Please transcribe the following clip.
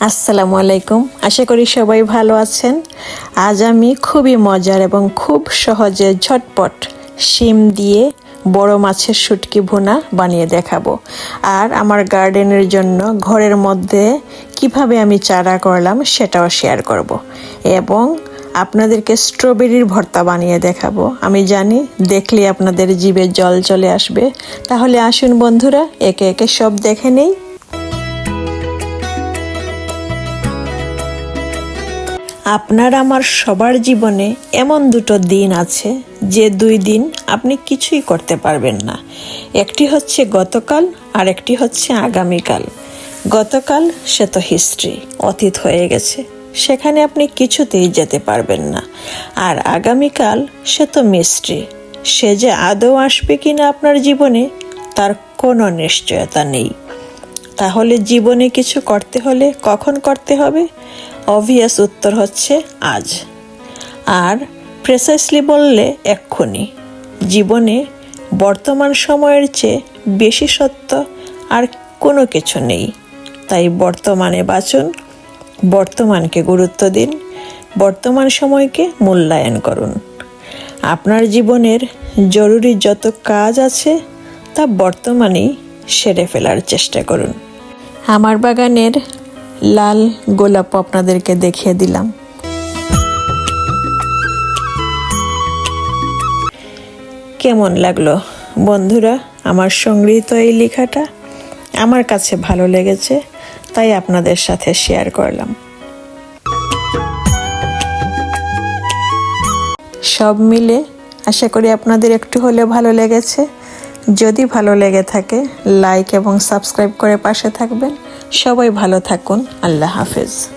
আসসালামু আলাইকুম। আশা করি সবাই ভালো আছেন। আজ আমি খুবই মজার এবং খুব সহজে ঝটপট শিম দিয়ে বড় মাছের শুটকি ভুনা বানিয়ে দেখাবো। আর আমার গার্ডেনের জন্য ঘরের মধ্যে কীভাবে আমি চারা করলাম সেটাও শেয়ার করব। এবং আপনাদেরকে স্ট্রবেরির ভর্তা বানিয়ে দেখাবো। আমি জানি দেখলে আপনাদের জিভে জল চলে আসবে। তাহলে আসুন বন্ধুরা, একে একে সব দেখে নেই। আপনার আমার সবার জীবনে এমন দুটো দিন আছে যে দুই দিন আপনি কিছুই করতে পারবেন না। একটি হচ্ছে গতকাল আর একটি হচ্ছে আগামীকাল। গতকাল সে তো হিস্ট্রি অতীত হয়ে গেছে, সেখানে আপনি কিছুতেই যেতে পারবেন না। আর আগামীকাল সে তো মিস্ট্রি সে যে আদৌ আসবে কিনা আপনার জীবনে, তার কোনো নিশ্চয়তা নেই। তাহলে জীবনে কিছু করতে হলে কখন করতে হবে? অবভিয়াস উত্তর হচ্ছে আজ। আর প্রেসাইসলি বললে এক্ষুনি। জীবনে বর্তমান সময়ের চেয়ে বেশি সত্য আর কোনো কিছু নেই। তাই বর্তমানে বাঁচুন, বর্তমানকে গুরুত্ব দিন, বর্তমান সময়কে মূল্যায়ন করুন। আপনার জীবনের জরুরি যত কাজ আছে, তা বর্তমানেই সেরে ফেলার চেষ্টা করুন। আমার বাগানের লাল গোলাপ আপনাদেরকে দেখিয়ে দিলাম। কেমন লাগল? বন্ধুরা, আমার সংগৃহীত এই লেখাটা আমার কাছে ভালো লেগেছে, তাই আপনাদের সাথে শেয়ার করলাম। সব মিলে আশা করি আপনাদের একটু হলে ভালো লেগেছে। যদি ভালো লেগে থাকে লাইক এবং সাবস্ক্রাইব করে পাশে থাকবেন। সবাই ভালো থাকুন। আল্লাহ হাফেজ।